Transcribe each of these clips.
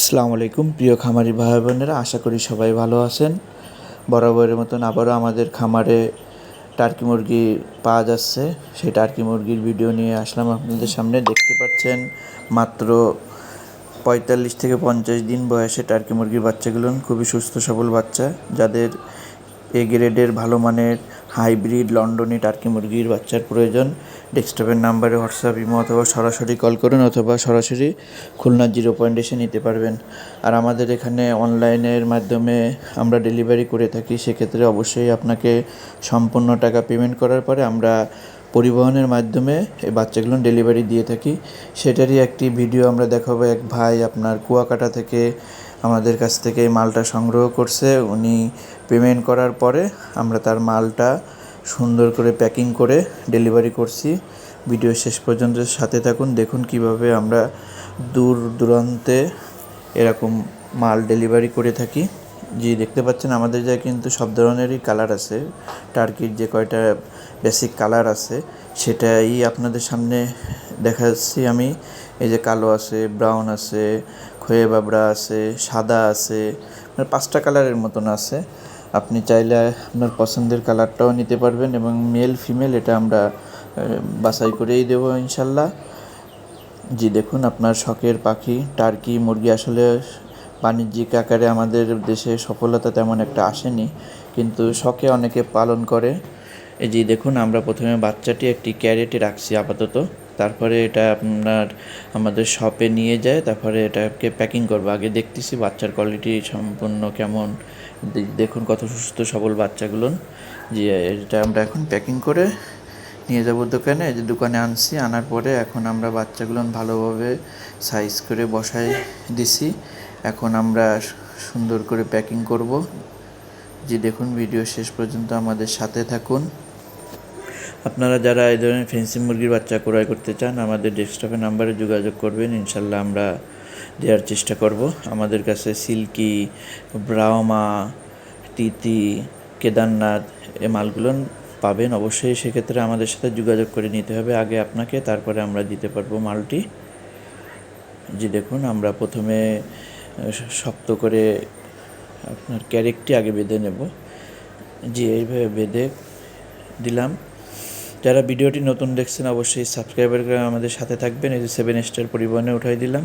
আসসালামু আলাইকুম, প্রিয় খামারি ভাই বোনেরা আশা করি সবাই ভালো আছেন। বরাবরের মতন আবারও আমাদের খামারে টার্কি মুরগি পাওয়া যাচ্ছে। সেই টার্কি মুরগির ভিডিও নিয়ে আসলাম আপনাদের সামনে। দেখতে পাচ্ছেন, মাত্র পঁয়তাল্লিশ থেকে পঞ্চাশ দিন বয়সে টার্কি মুরগির বাচ্চাগুলো, খুবই সুস্থ সবল বাচ্চা। যাদের এ গ্রেডের ভালো মানের হাইব্রিড লন্ডনি টার্কি মুরগির বাচ্চার প্রয়োজন। ডেস্কটপের নাম্বারে হোয়াটসঅ্যাপ, ইমো অথবা সরাসরি কল করুন অথবা সরাসরি খুলনা জিরো পয়েন্ট এসে নিতে পারবেন। আর আমাদের এখানে অনলাইনের মাধ্যমে আমরা ডেলিভারি করে থাকি, সেক্ষেত্রে অবশ্যই আপনাকে সম্পূর্ণ টাকা পেমেন্ট করার পরে আমরা পরিবহনের মাধ্যমে এই বাচ্চাগুলো ডেলিভারি দিয়ে থাকি। সেটারই একটি ভিডিও আমরা দেখাবো। এক ভাই আপনার কুয়াকাটা থেকে আমাদের কাছ থেকে এই মালটা সংগ্রহ করছে। উনি পেমেন্ট করার পরে আমরা তার মালটা সুন্দর করে প্যাকিং করে ডেলিভারি করছি। ভিডিও শেষ পর্যন্ত সাথে থাকুন, দেখুন কীভাবে আমরা দূর দূরান্তে এরকম মাল ডেলিভারি করে থাকি। জি, দেখতে পাচ্ছেন আমাদের যা কিন্তু সব ধরনেরই কালার আছে। টার্কির যে কয়টা বেসিক কালার আছে, সেটাই আপনাদের সামনে দেখাচ্ছি আমি। এই যে কালো আছে ব্রাউন আছে খয়ে বাবড়া আছে, সাদা আছে মানে পাঁচটা কালারের মতন আছে। আপনি চাইলে আপনার পছন্দের কালারটাও নিতে পারবেন এবং মেল ফিমেল এটা আমরা বাছাই করেই দেবো ইনশাল্লাহ। জি, দেখুন আপনার শখের পাখি, টার্কি, মুরগি আসলে বাণিজ্যিক আকারে আমাদের দেশে সফলতা তেমন একটা আসেনি, কিন্তু শখে অনেকে পালন করে। এই যে দেখুন, আমরা প্রথমে বাচ্চাটি একটি ক্যারেটে রাখছি আপাতত। তারপরে এটা আপনার আমাদের শপে নিয়ে যায়, তারপরে এটাকে প্যাকিং করব। আগে দেখতেছি বাচ্চার কোয়ালিটি সম্পূর্ণ কেমন। দেখুন কত সুস্থ সবল বাচ্চাগুলো। যে এটা আমরা এখন প্যাকিং করে নিয়ে যাব দোকানে। যে দোকানে আনছি, আনার পরে এখন আমরা বাচ্চাগুলো ভালোভাবে সাইজ করে বসাই দিছি। এখন আমরা সুন্দর করে প্যাকিং করব। যে দেখুন ভিডিও শেষ পর্যন্ত আমাদের সাথে থাকুন। আপনারা যারা এই ধরনের ফেন্সি মুরগির বাচ্চা ক্রয় করতে চান, আমাদের ডেস্কটপের নাম্বারে যোগাযোগ করবেন। ইনশাল্লাহ আমরা দেওয়ার চেষ্টা করব। আমাদের কাছে সিল্কি ব্রাহ্মা তিতি, কেদারনাথ এ মালগুলো পাবেন। অবশ্যই সেক্ষেত্রে আমাদের সাথে যোগাযোগ করে নিতে হবে। আগে আপনাকে, তারপরে আমরা দিতে পারব মালটি। যে দেখুন, আমরা প্রথমে শক্ত করে আপনার ক্যারেকটি আগে বেঁধে নেব। যে এইভাবে বেঁধে দিলাম। যারা ভিডিওটি নতুন দেখছেন, অবশ্যই সাবস্ক্রাইবার করে আমাদের সাথে থাকবেন। এই যে সেভেন স্টার পরিবহনে উঠাই দিলাম।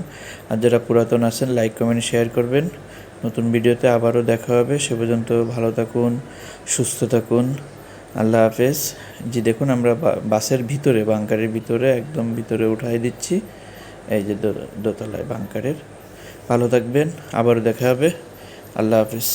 আর যারা পুরাতন আছেন লাইক কমেন্ট শেয়ার করবেন। নতুন ভিডিওতে আবারও দেখা হবে। সে পর্যন্ত ভালো থাকুন, সুস্থ থাকুন। আল্লাহ হাফেজ। জি, দেখুন, আমরা বাসের ভিতরে, বাংকারের ভিতরে, একদম ভিতরে উঠাই দিচ্ছি। এই যে দোতলায় বাংকারের। ভালো থাকবেন। আবারও দেখা হবে। আল্লাহ হাফেজ।